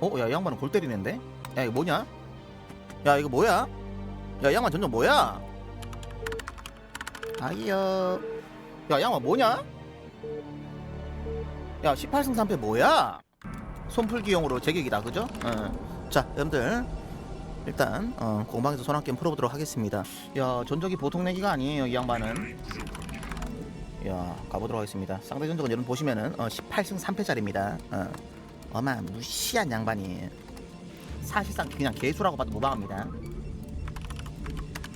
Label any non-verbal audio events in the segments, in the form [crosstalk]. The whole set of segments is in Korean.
어? 야, 이 양반은 골 때리는데? 야, 이거 뭐냐? 야, 이거 뭐야? 야, 이 양반 전적 뭐야? 아이여. 야, 이 양반 뭐냐? 야, 18승 3패 뭐야? 손풀기용으로 제격이다, 그죠? 어. 자, 여러분들. 일단 어, 공방에서 손한 게임 풀어보도록 하겠습니다. 야, 전적이 보통 내기가 아니에요, 이 양반은. 야, 가보도록 하겠습니다. 상대 전적은 여러분 보시면은 어, 18승 3패짜리입니다. 어. 어마 무시한 양반이에요. 사실상 그냥 개수라고 봐도 무방합니다.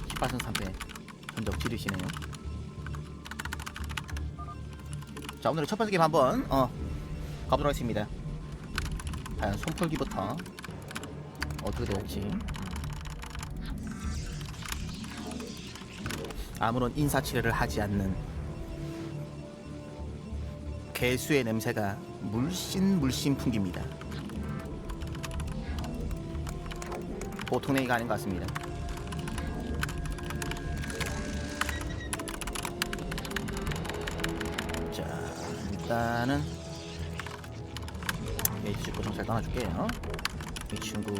18승 3패 전적 지르시네요. 자 오늘의 첫 번째 게임 한번 어, 가보도록 하겠습니다. 과연 손풀기부터 어떻게 될지 아무런 인사치레를 하지 않는 개수의 냄새가 물씬 물씬 풍깁니다. 보통 얘기가 아닌 것 같습니다. 자, 일단은 이 친구 정찰 떠나줄게요. 이 친구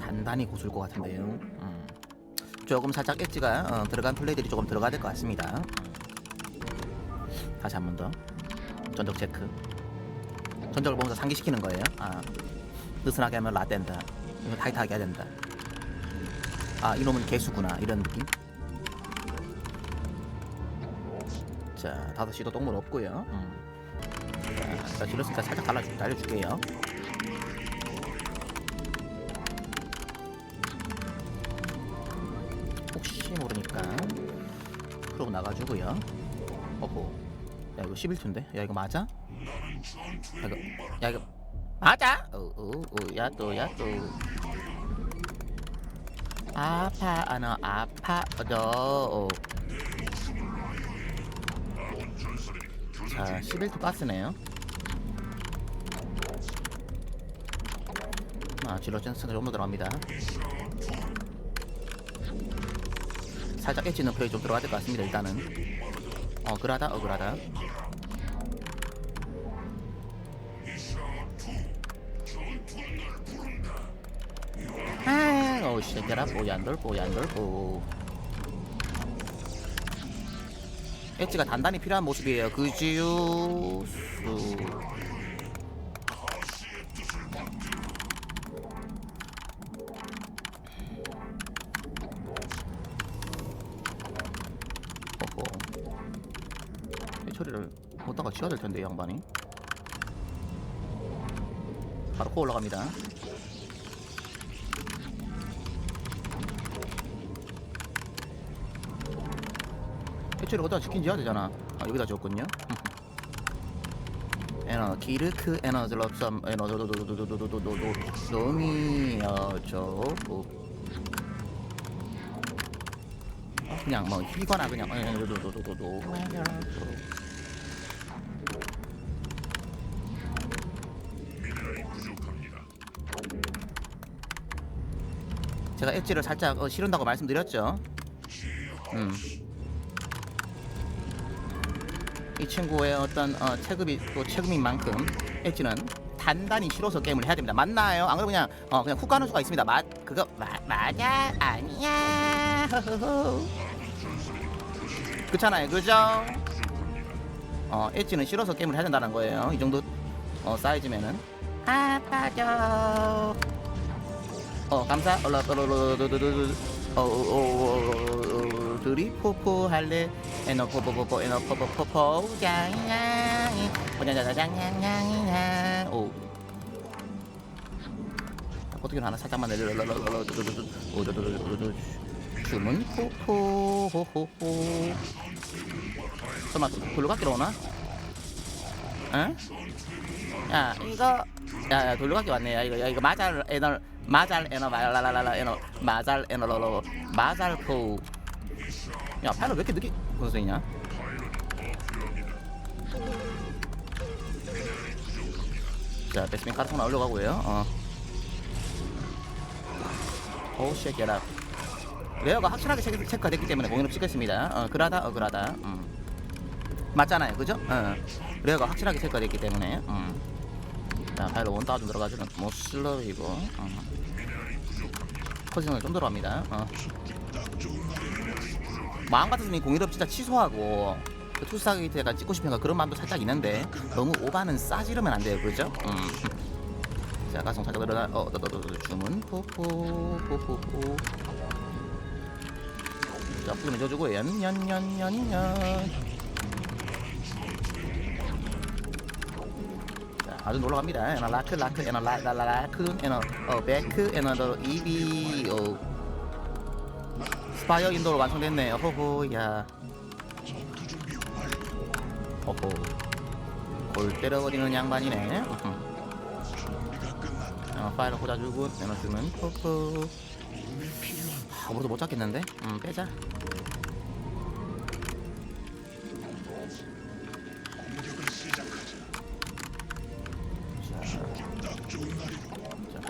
단단히 고술 것 같은데요. 음. 조금 살짝 엣지가 어, 들어간 플레이들이 조금 들어가야 될 것 같습니다. 다시 한 번 더 전적 체크. 전적을 보면서 상기시키는 거예요. 아, 느슨하게 하면. 이거 타이트하게 해야 된다. 아, 이놈은 개수구나. 이런 느낌. 자, 5시도 똥물 없고요. 음. 자, 자 질렀으니까 살짝 갈라줄, 날려줄게요. 나가주고요. 어허. 야 이거 11초인데? 야 이거 맞아? 야 이거 야 이거 맞아? 어어어 야또 야또 아파 아너 아파 너 자, 11초 가스네요. 아, 질러 젠스가 좀더 들어갑니다. 살짝 엣지는 플레이 좀 들어가야 될 것 같습니다, 일단은. 어그라다, 어그라다. 아, 오, 시작해라, 뽀얀돌, 뽀얀돌, 뽀. 엣지가 단단히 필요한 모습이에요. 그지요, 수. 어허. 이 처리를 지어야 될 텐데, 이 양반이. 바로 코 올라갑니다. 해초를 어디다 지킨 지어야 되잖아. 아, 여기다 지었군요. 에너 기르크 에너 들럽섬 에너 도도도도도도도도도 농이어 저 그냥 뭐 휘거나 그냥 에너 도도도도도 제가 엣지를 살짝 어, 실은다고 말씀드렸죠. 음. 이 친구의 어떤 어, 체급이 또 체급인 만큼 엣지는 단단히 실어서 게임을 해야 됩니다. 맞나요? 안 그러면 그냥 어 그냥 훅 가는 수가 있습니다. 맞 그거 마, 맞아 아니야. 그렇잖아요, 그죠? 어 엣지는 실어서 게임을 해야 된다는 거예요. 이 정도 어 사이즈면은 아파져. 어 감사 얼라 얼라얼라얼라얼라얼라 어어어 들이 포포 할래 에너 포포 포포 에너 포포 포포 장양이 오냐냐냐냥냥냥 오 어떻게 하나 살짝만 내려 주문 포포 호호호 설마 돌려받기로 오나? 응? 야 이거 야야 돌려받기 왔네 야 이거 야 이거 마잘 에너 마잘 에너 말라라라라 에너 마잘 에너로로 마잘 포 야 파일럿 왜 이렇게 늦게 건성이냐 자 베스민 카르토나 올려가고요 어 오우 쉐게라 레어가 확실하게 체크, 체크가 됐기 때문에 공인을 찍겠습니다 어 그라다 어 그라다 음. 맞잖아요, 그죠? 어. 레어가 확실하게 체크됐기 때문에. 음. 자, 파일로 원따 좀 들어가주는 모슬러이고. 어. 포지션을 좀 들어갑니다. 어. 마음 같았으면 이 공일업 진짜 취소하고 그 투스타게이트가 찍고 싶으니까 그런 마음도 살짝 있는데 너무 오바는 싸지르면 안 돼요, 그죠? 음. 자, 가성 살짝 늘어나. 어, 너, 너, 너, 너, 주문 포포 포포포. 자, 부분 해줘주고 연연연연연. 아주 놀러 갑니다. 에너 라크 라크 에너 라라라 라크 에너 어 베크 에너 더 이비 어 스파이어 인도로 완성됐네요. 호호야. 호호. 골 때려버리는 양반이네. 어, 파일을 꽂아주고 에너 주면. 아, 아무도 못 잡겠는데? 음 빼자.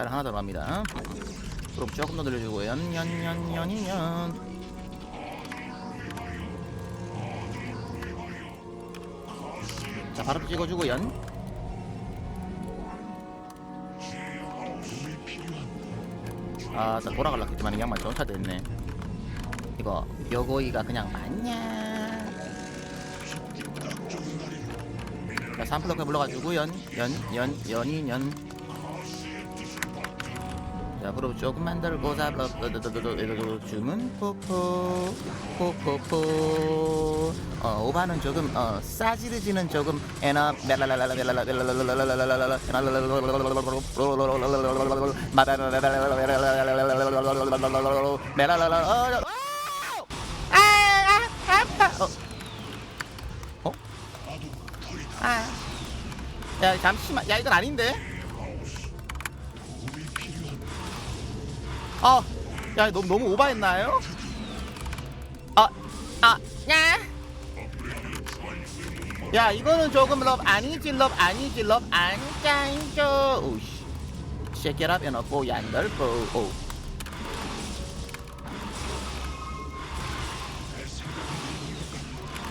자, 파일 하나 더 갑니다. 그럼 조금 더 늘려주고 연연연연연. 자, 바로 또 찍어주고 연. 아, 나 돌아갈라 했지만 이 양말 전차 됐네. 이거 여고이가 그냥 맞냐? 자, 삼플러크 불러가지고 연, 연, 연, 연이 연. 자, 그럼 조금만 들고 잡아, 주문 포포, 포포포. 어, 오바는 조금, 어, 싸지르지는 조금, 에나, 멜라라라라, 멜라라, 멜라라라라라라라라, 멜라라라, 아파. 야, 잠시만, 야, 이건 아닌데? 어, 야, 너무 너무 오바했나요? 아, 아, 야, 야, 이거는 조금 럽 아니지, 럽 아니지, 럽 아니죠. 오씨, and a boy. 오.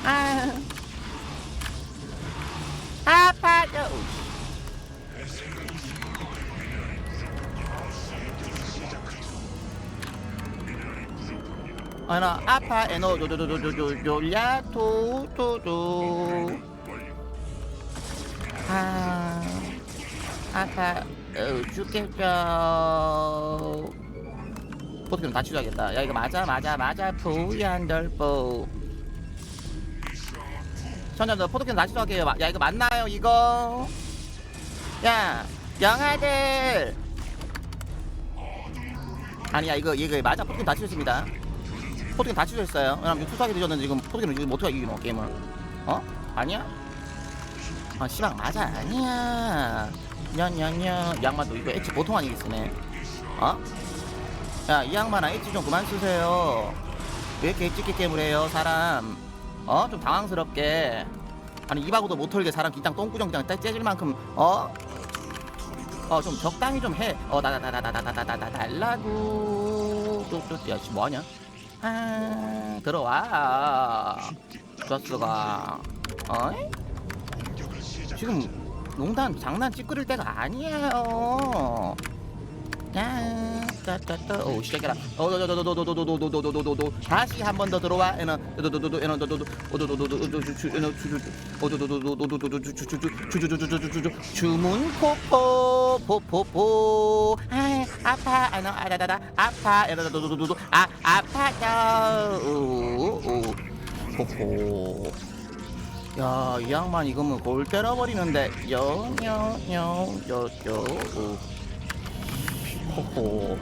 아, 어나 아파 에노 도도도도도도야 도도도 아 아파. 어, 죽겠죠. 포트좀 다치줘야겠다 야 이거 맞아 맞아 맞아. 부얀 덜보. 천장 너 포토캔 다시 할게요. 야 이거 맞나요 이거? 야 영아들. 아니야 이거 이거 맞아. 포토캔 다치셨습니다 포토캔 다치셨어요 왜냐면 투사하게 되셨는데 지금 포토캔을 지금 못해 이기노 게임을 어? 아니야? 아 씨발 맞아 아니야 년년년 양반도 이거 엣지 보통 아니겠으네 어? 야이 양반아 엣지 좀 그만 쓰세요 왜 이렇게 엣지 게임을 해요 사람 어? 좀 당황스럽게 아니 입하고도 못 털게 사람 긴장 똥구정 그냥 떼- 째질 만큼 어? 어 좀 적당히 좀 해. 어 나 나 나 나 나 나 나 나 나 달라고. 또 또 야씨 뭐하냐? 아 들어와. 저스가 어? 지금 농담 장난 찌끄릴 때가 아니에요. 야, 따따따, 오 시작해라. 어, 도도도도도도도도도도도도도 다시 한 번 더 들어와. 에너, 도도도도도, 에너, 도도도, 오도도도도도도주, 에너, 주주, 오도도도도도도도 주주주주주주주주주주주주, 주문 포포 포포포. 아, 아파, 에너, 아다다다, 아파, 에너, 도도도도도, 아, 아파요. 오, 오, 포포. 야, 이 양반 이거면 골 때려버리는데, 오. 호호.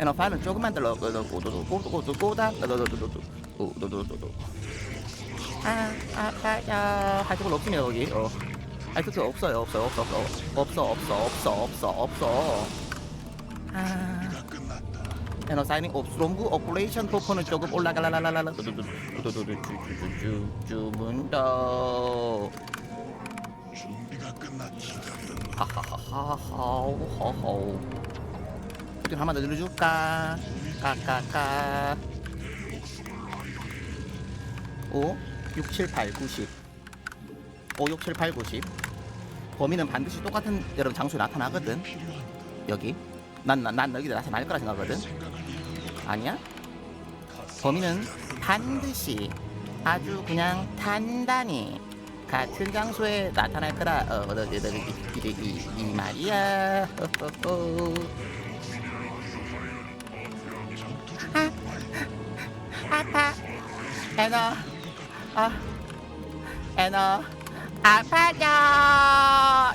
에너 파일은 조금만 더 넣고 오도도 꼬도도 꼬다 너도도도도 오도도도도. 아 아파요. 할 수가 없습니다 거기. 어. 아니 그쵸 없어요. 없어요. 없어 없어 없어 없어 없어 없어 아. 에너 사이닝 업 스롱구 오퍼레이션 토큰은 조금 올라가라라라라 주문더 준비가 끝났지. 하하하하하하하우 지금 한번 더 눌러줄까 까까까 5 6 7 8 9 10 5 6 7 8 9 10 범인은 반드시 똑같은 여러분 장소에 나타나거든. 여기. 난, 난, 난 여기 나타날 거라 생각하거든. 아니야? 범인은 반드시 아주 그냥 단단히 같은 장소에 나타날 거라 어, 어, 어, 어, 이, 이, 이, 이 말이야. 아, 아파. 에너. 아 에너 아파요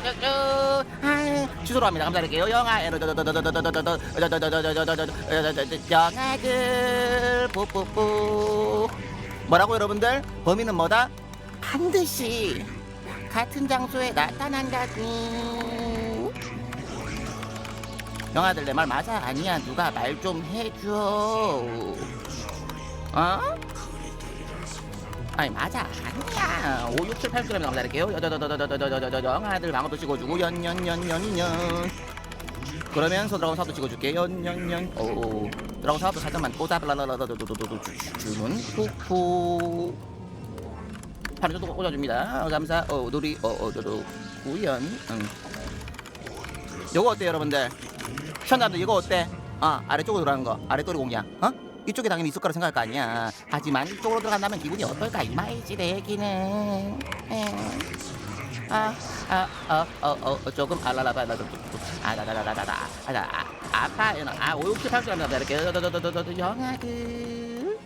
쭉쭉쭉쭉쭉쭉쭉쭉쭉쭉쭉쭉 취소로 합니다 감사드릴게요 영화 에너 영화들 뿌뿌뿌 뭐라고 여러분들 범인은 뭐다 반드시 같은 장소에 나타난다고 영아들 내 말 맞아 아니야 누가 말 좀 해줘 어? 아니 맞아 아니야 5, 6, 7, 8g 감사드릴게요 여저저저저저저저저 영아들 방어도 찍어주고 연연연연연 그러면서 드라곤 사도 찍어줄게 연연연 오 드라곤 사도 살짝만 꽂아 블라라라라도도도도 주문 푸푸 바로 저도 꽂아줍니다 어, 감사 어 놀이 어어저도 구연 응 요거 어때 여러분들 시청자들 이거 어때 아 아래쪽으로 들어가는 거 아래꼬리 공략 어 이쪽에 당연히 있을 거라 생각할 거 아니야 하지만 이쪽으로 들어간다면 기분이 어떨까 이 말이지 내 얘기는 아아어어 어 조금 알라라바라도 아다다다다다다 아다 아파 아 5, 6, 7, 8 시간 이렇게 영화들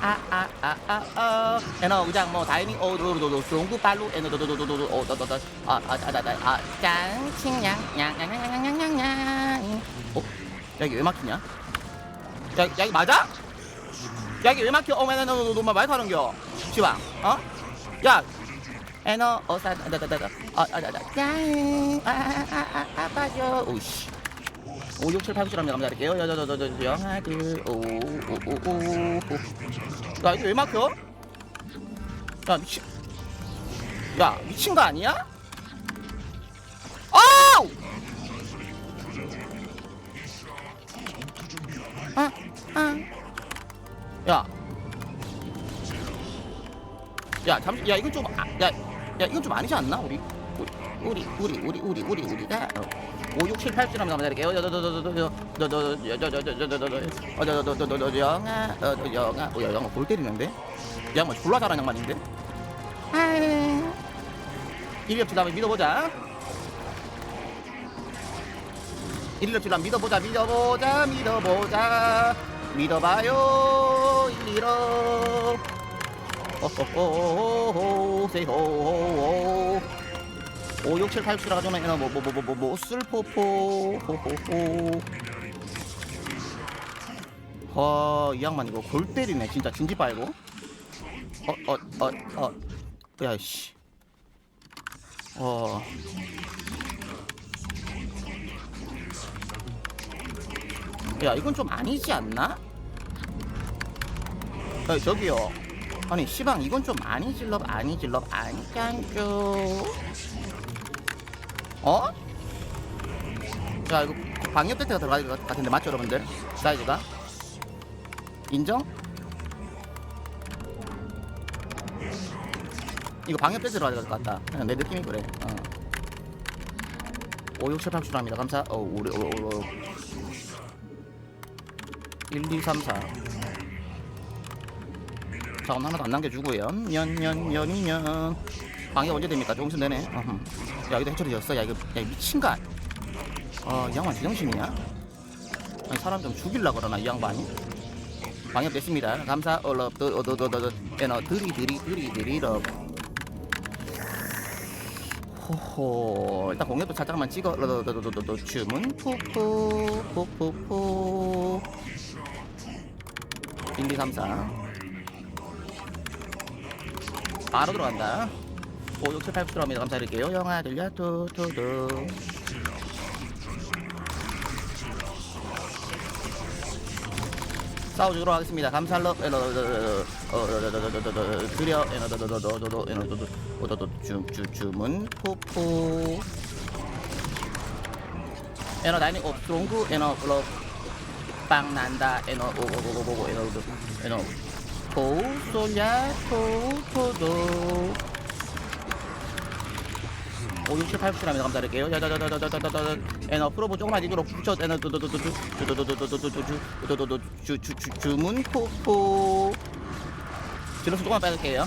아아아아아 에너 그냥 뭐 다이밍 오도도도 중구 빨루 에너 도도도도도 오도도도 아아아아아 짱칭냥 냥냥냥냥냥냥냥 어? 야 이게 왜 막히냐? 야, 야 이게 맞아? 야 이게 왜 막혀? 어머 에너 너너 마이크 하는겨 시방 어? 야 에너 어사 다다다다 아아다다 짱아아아 아빠죠 오씨 5, 6, 7, 8, 9, 10 감사드릴게요. 여저저저저 영아들 오오오오 야 이게 왜 막혀? 야 미친 야 미친 거 아니야? 아우! 아, 아. 야. 야, 잠시, 야, 이건 좀, 아, 야, 야, 이건 좀 아니지 않나? 우리, 우리, 우리, 우리, 우리, 우리, 우리가, 어. 5, 6, 7, 8, 7 한번 드릴게요. 저저저저저저저저저저저저저저저저저 영아, 어, 영아, 어, 야, 영아 골 때리는데? 양반 졸라 잘하는 양반인데? 일렵치다 한번 믿어보자. 일렵치다 믿어보자, 믿어보자, 믿어보자, 믿어봐요, 일리러. 호호호호호, 세호호호. 5, 6, 7, 8, 9 가져오면 얘는 뭐, 뭐, 뭐, 뭐, 뭐, 뭐, 쓸포포, 호호호. 어, 이 양반 이거 골 때리네, 진짜 진지 빨고. 어, 어, 어, 어, 야, 씨. 어. 야, 이건 좀 아니지 않나? 야, 저기요. 아니, 시방, 이건 좀 아니지, 럽, 아니지, 럽, 아니잖죠. 어? 자, 이거 방역 대체가 들어갈 것 같은데, 맞죠, 여러분들? 사이즈가? 인정? 이거 방역 배지 들어가야 될 것 같다. 그냥 내 느낌이 그래. 어. 5, 6, 7, 8 출합니다. 감사. 어, 우리, 어, 어, 어. 1, 2, 3, 4. 자원 하나도 안 남겨주고요. 년, 년, 년이년. 방역 언제 됩니까? 조금 있으면 되네. 어흠. 야, 여기도 해처리 졌어. 야, 이거, 야, 미친 거 아니야? 어, 이 양반 제정신이야? 아니, 사람 좀 죽일라 그러나, 이 양반이? 방역 됐습니다. 감사. 얼럽, 어, 어, 어, 어, 어, 에너, 드리, 드리, 드리, 드리럽. 호호 일단 공격도 살짝만 찍어 주문 푸푸푸 1 2 3 4 바로 들어간다 5 6 7 8 9 들어갑니다 감사드릴게요 영화 들려 투투두 싸워주도록 하겠습니다. 에너 드려 에너 더더더더더 에너 빵 난다 에너 오고고고고 에너 에너 도우 쏘냐 도우 도도 5, 6, 7, 8, 9라면 감사드릴게요. 자자자자자자자자 에너 프로보 조금만 뒤로 붙여 에너 두두두두두두두두두두두두두두두 주문 포포. 뒤로 조금만 빠질게요.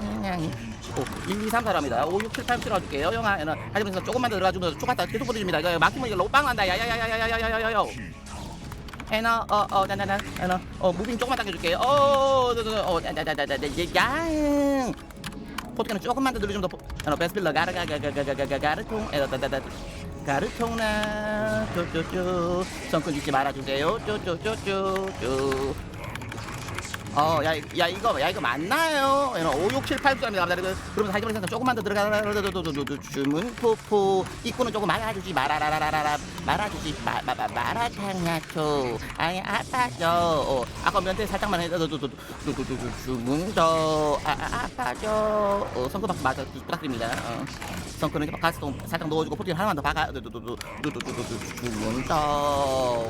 1, 2, 3, 4랍니다. 5, 6, 7, 8 들어줄게요. 영아, 에너 하지면서 조금만 더 들어가주면 추가타 계속 보내줍니다. 이거 막히면 이거 로빵 난다. 야야야야야야야야야야. 에너 어어 나나나 에너. 어 무빙 조금만 당겨줄게요 어어어 나나나나나양 포트는 조금만 더 늘려주면 더 에너 베스필러 가르가가가가가가 가르통. 에너 다다다. 가르통나. 쪼쪼쪼 성큰 잊지 말아주세요. 쪼쪼쪼쪼쪼 어야 야 이거 야 이거 맞나요? 에너 5, 6, 7, 8 갑니다 그러면서 하이드블 센터 조금만 더 들어가 주문 포포 입구는 조금 말아주지 말아라라라라 말아주지 마마마 말아탕야초 아이 아파져 어, 아까 면태 살짝만 해도 주문 더 아, 아, 아파져 어, 성크박 맞아 주- 부탁드립니다 어. 이렇게 가스도 살짝 넣어주고 포틴 하나만 더 박아 주문 더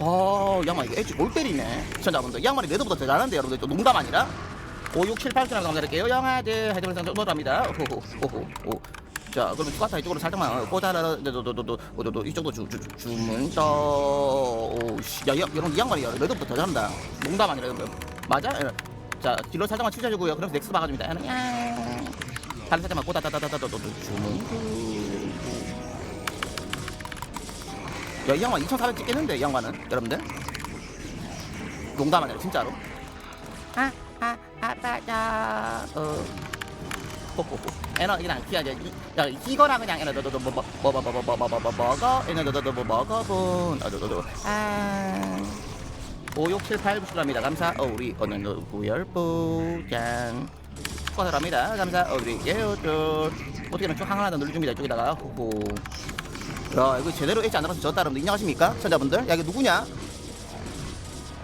어, 양말 이거 엣지 골 때리네. 시청자분들. 이 양말이 매도보다 대단한데 여러분들. 또 농담 아니라. 5, 6, 7, 8 수나 감사드릴게요. 영화들 헤드블 상점 노답니다. 오호, 오. 자, 그러면 추가타 이쪽으로 살짝만 꽂아라. 도도도도도 이쪽도 주, 주, 주, 주문 더. 오, 씨. 야, 야, 여러분 이 양말이 매도보다 더 잘한다. 농담 아니라 여러분. 맞아? 예. 자, 딜러 살짝만 치셔주고요. 그래서 넥스 박아줍니다. 양. 다른 살짝만 꽂아다다다다다도 주문 야, 이 양반 2,400 찍겠는데, 이 양반은? 여러분들? 농담 아니라, 진짜로. 아, 아, 아빠다. 어. 호호호. 에너, 그냥, 그냥, 이, 야, 이거랑 그냥, 에너, 너도, 뭐, 뭐, 뭐, 뭐, 뭐, 뭐, 뭐, 뭐, 뭐, 먹어. 에너, 너도, 뭐, 먹어본. 아, 너도, 아. 5, 6, 7, 8 부실랍니다. 감사. 어, 우리, 구열부, 짠. 축하드립니다. 감사. 어, 우리, 예요들. 어떻게든 쭉 하나 더 눌러줍니다. 이쪽에다가. 호호. 야 이거 제대로 엣지 안 들어서 졌다 여러분들 인정하십니까? 시청자분들 야 이거 누구냐?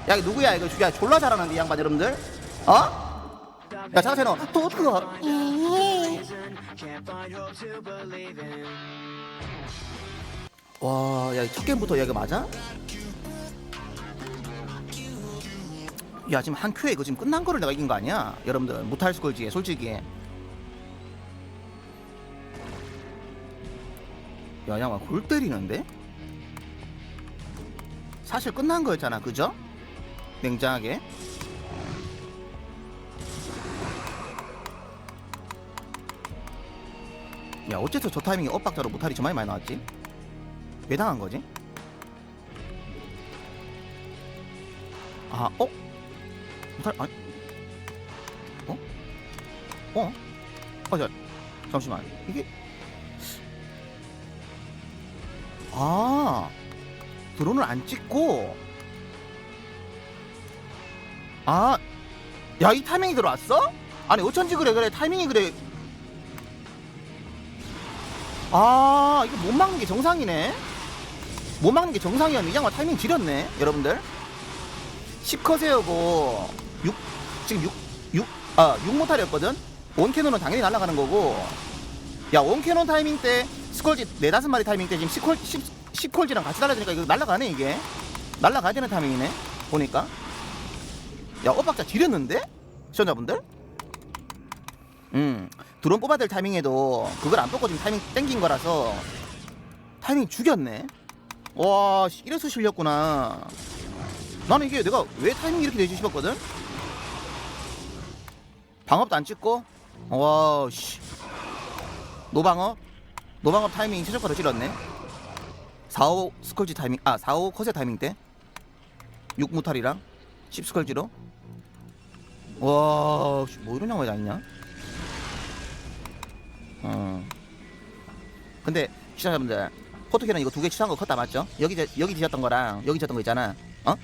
야 이거 누구야 이거 야 졸라 잘하는데 이 양반 여러분들 어? 야너또 가? 와야 첫 게임부터 야 이거 맞아? 야 지금 한 큐에 이거 지금 끝난 거를 내가 이긴 거 아니야? 여러분들 못할 걸지 솔직히 야, 양아 골 때리는데? 사실 끝난 거였잖아, 그죠? 냉정하게. 야, 어째서 저 타이밍에 엇박자로 무탈이 저만이 많이 나왔지? 왜 당한 거지? 아, 어? 무탈, 아니, 어? 어? 아, 자, 잠시만. 이게, 아 드론을 안 찍고. 아 야 이 타이밍이 들어왔어? 아니 어쩐지 그래 그래 타이밍이 그래. 아 이거 못 막는 게 정상이네. 못 막는 게 정상이었네. 이 양반 타이밍 지렸네 여러분들. 10컷 세우고 6 지금 6 6 아 6모탈이었거든? 원캐논은 당연히 날아가는 거고. 야 원캐논 타이밍 때 스콜지 네다섯 마리 타이밍 때 지금 시콜 시, 시콜지랑 같이 달라지니까 이거 날라가네 이게. 날라가야 되는 타이밍이네 보니까. 야 엇박자 지렸는데? 시청자분들? 음 드론 뽑아야 될 타이밍에도 그걸 안 뽑고 지금 타이밍 땡긴 거라서 타이밍 죽였네. 와 씨, 이래서 실렸구나. 나는 이게 내가 왜 타이밍 이렇게 되지 싶었거든? 방업도 안 찍고? 와씨. 노방업 노방업 타이밍 최저가로 찔렀네 4호 스컬지 타이밍 아 4호 컷의 타이밍 때 6무탈이랑 10 스컬지로 와뭐 이런 양말이 아니냐 어 근데 시청자분들 포토캐는 이거 두 개 취소한 거 컸다 맞죠? 여기 저- 여기 지었던 거랑 여기 지었던 거 있잖아. 어?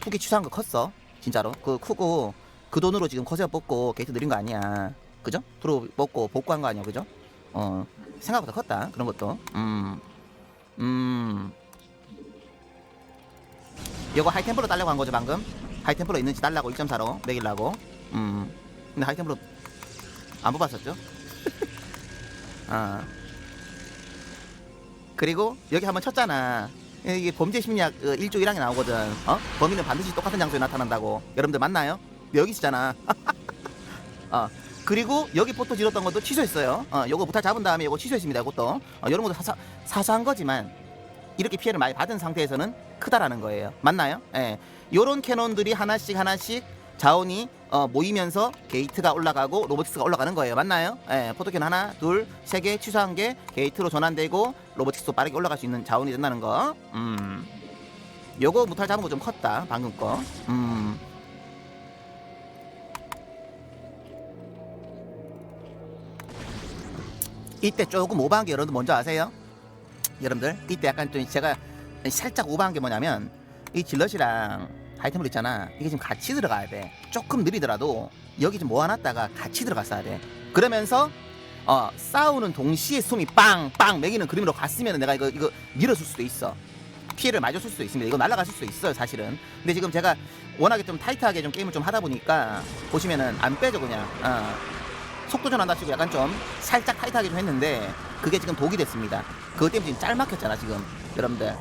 두 개 취소한 거 컸어. 진짜로. 그 크고 그 돈으로 지금 커세어 뽑고 게이트 느린 거 아니야. 그죠? 들어 먹고 복구한 거 아니야, 그죠? 어 생각보다 컸다 그런 것도. 음, 음. 이거 하이템플로 달라고 한 거죠 방금? 하이템플로 있는지 달라고 1.4로 매길라고. 음. 근데 하이템플로 안 뽑았었죠? [laughs] 아. 그리고 여기 한번 쳤잖아. 이게 범죄 심리학 어, 1조 1항에 나오거든. 어? 범인은 반드시 똑같은 장소에 나타난다고. 여러분들 맞나요? 여기 있잖아. [laughs] 어. 그리고 여기 포토 지었던 것도 취소했어요. 어, 요거 무탈 잡은 다음에 요거 취소했습니다. 이것도. 어, 이런 것도 사사, 사소한 거지만 이렇게 피해를 많이 받은 상태에서는 크다라는 거예요. 맞나요? 예. 요런 캐논들이 하나씩 하나씩 자원이 어, 모이면서 게이트가 올라가고 로보틱스가 올라가는 거예요. 맞나요? 예. 포토캐논 하나, 둘, 세 개 취소한 게 게이트로 전환되고 로보틱스도 빠르게 올라갈 수 있는 자원이 된다는 거. 음. 요거 무탈 잡은 거 좀 컸다. 방금 거. 음. 이때 조금 오버한 게 여러분들 먼저 아세요? 여러분들 이때 약간 좀 제가 살짝 오버한 게 뭐냐면 이 질럿이랑 하이템플 있잖아. 이게 지금 같이 들어가야 돼. 조금 느리더라도 여기 좀 모아놨다가 같이 들어갔어야 돼. 그러면서 어 싸우는 동시에 숨이 빵빵 매기는 그림으로 갔으면 내가 이거 이거 밀어줄 수도 있어. 피해를 맞았을 수도 있습니다. 이거 날아갔을 수도 있어요 사실은. 근데 지금 제가 워낙에 좀 타이트하게 좀 게임을 좀 하다 보니까 보시면은 안 빼죠 그냥. 어. 속도 전환다치고 약간 좀 살짝 타이트하게 좀 했는데 그게 지금 독이 됐습니다. 그것 때문에 지금 짤 막혔잖아 지금 여러분들.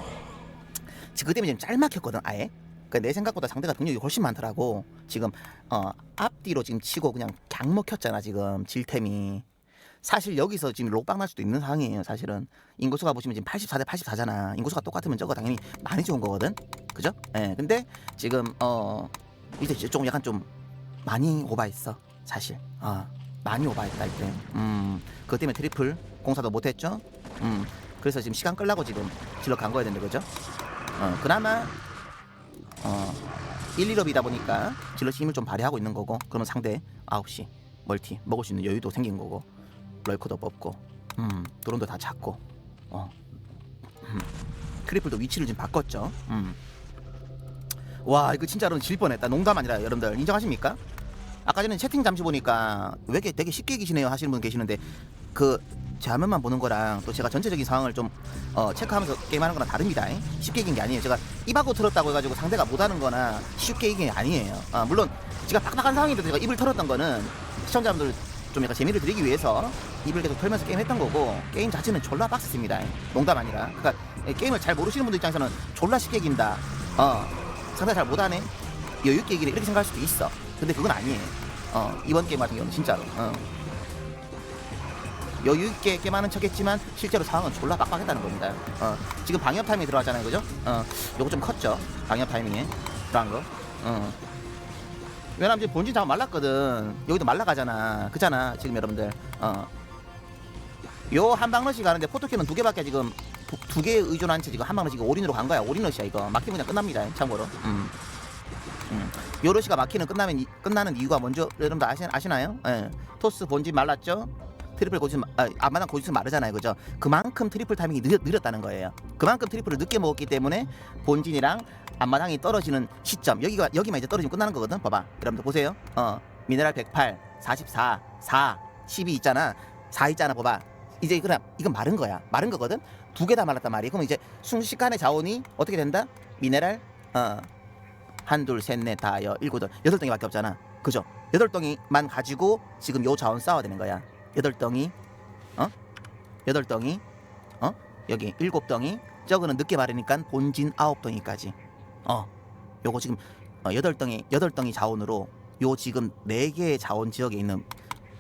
그것 때문에 지금 짤 막혔거든 아예. 그내 생각보다 상대가 능력이 훨씬 많더라고. 지금 어 앞뒤로 지금 치고 그냥 강 먹혔잖아 지금 질템이. 사실 여기서 지금 록박 날 수도 있는 상황이에요 사실은 인구수가 보시면 지금 84대 84잖아 인구수가 똑같으면 저거 당연히 많이 좋은 거거든 그죠? 예 근데 지금 어 이제 좀 약간 좀 많이 오바했어 사실 어 많이 오바했다 이때. 음, 그것 때문에 트리플 공사도 못했죠. 음, 그래서 지금 시간 끌라고 지금 질러 간 거야 되는데 그죠? 어, 그나마 어 1, 2럽이다 보니까 질러 힘을 좀 발휘하고 있는 거고 그러면 상대 9시 멀티 먹을 수 있는 여유도 생긴 거고 럴커도 뽑고 음, 드론도 다 잡고 어. 음, 트리플도 위치를 지금 바꿨죠. 음. 와 이거 진짜로는 질 뻔했다. 농담 아니라 여러분들 인정하십니까? 아까 전에 채팅 잠시 보니까 왜 이렇게 되게 쉽게 이기시네요 하시는 분 계시는데 그 제 화면만 보는 거랑 또 제가 전체적인 상황을 좀 어, 체크하면서 게임하는 거랑 다릅니다. 쉽게 이긴 게 아니에요. 제가 입하고 틀었다고 해가지고 상대가 못하는 거나 쉽게 이긴 게 아니에요. 아, 물론 제가 빡빡한 상황인데 제가 입을 털었던 거는 시청자분들 좀 약간 재미를 드리기 위해서 입을 계속 털면서 게임했던 거고 게임 자체는 졸라 빡셌습니다. 농담 아니라. 그러니까 게임을 잘 모르시는 분들 입장에서는 졸라 쉽게 이긴다. 어, 상대 잘 못하네. 여유 있게 이기네 이렇게 생각할 수도 있어. 근데 그건 아니에요. 어, 이번 게임 같은 경우는 진짜로. 어. 여유 있게 게임하는 척했지만 실제로 상황은 졸라 빡빡했다는 겁니다. 어, 지금 방역 타이밍 들어가잖아요, 그죠? 어, 요거 좀 컸죠? 방역 타이밍에 들어간 거. 어. 왜냐면 본진 자원 말랐거든. 여기도 말라가잖아. 그잖아, 지금 여러분들. 어. 요 한방러시 가는데 포토캐는 두 개밖에 지금 두 개 의존한 채 지금 한방러시 올인으로 간 거야. 올인러시야 이거. 막히면 그냥 끝납니다. 참고로. 음. 음. 요러시가 막히는 끝나면 이- 끝나는 이유가 뭔지 여러분들 아시, 아시나요? 예. 토스 본진 말랐죠? 트리플 고지수 아, 앞마당 고지수 마르잖아요, 그죠? 그만큼 트리플 타이밍이 느렸, 느렸다는 거예요. 그만큼 트리플을 늦게 먹었기 때문에 본진이랑 앞마당이 떨어지는 시점 여기가 여기만 이제 떨어지면 끝나는 거거든. 봐봐, 여러분들 보세요. 어, 미네랄 108, 44, 4, 12 있잖아. 4 있잖아, 봐봐. 이제 그냥 이건 마른 거야. 마른 거거든. 두 개 다 말랐단 말이야. 그럼 이제 순식간에 자원이 어떻게 된다? 미네랄 어 한, 둘, 셋, 넷, 다, 여, 일곱, 여덟, 여덟 덩이밖에 없잖아. 그죠? 여덟 덩이만 가지고 지금 요 자원 싸워야 되는 거야. 여덟 덩이, 어? 여덟 덩이, 어? 여기 일곱 덩이. 저거는 늦게 마르니까 본진 아홉 덩이까지. 어, 요거 지금 어, 여덟 덩이, 여덟 덩이 자원으로 요 지금 네 개의 자원 지역에 있는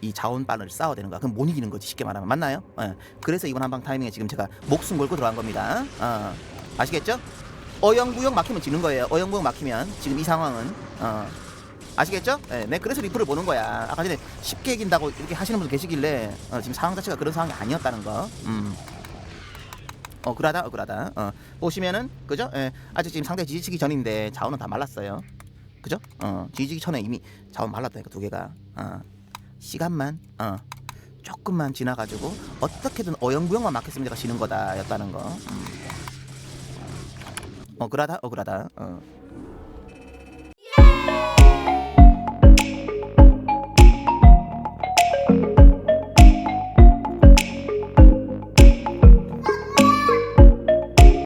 이 자원반을 싸워야 되는 거야. 그럼 못 이기는 거지 쉽게 말하면 맞나요? 예. 그래서 이번 한방 타이밍에 지금 제가 목숨 걸고 들어간 겁니다. 어, 아시겠죠? 어영구역 막히면 지는 거예요. 어영구역 막히면 지금 이 상황은 어. 아시겠죠? 예, 네, 그래서 리플을 보는 거야. 아까 전에 쉽게 이긴다고 이렇게 하시는 분도 계시길래 어, 지금 상황 자체가 그런 상황이 아니었다는 거. 음. 어그라다 어그라다. 어. 보시면은 그죠? 예, 아직 지금 상대 지지치기 전인데 자원은 다 말랐어요. 그죠? 어, 지지기 전에 이미 자원 말랐다니까 두 개가. 어. 시간만 어. 조금만 지나가지고 어떻게든 어영부영만 막혔으면 제가 지는 거다였다는 거. 음. オクラだオクラだうん。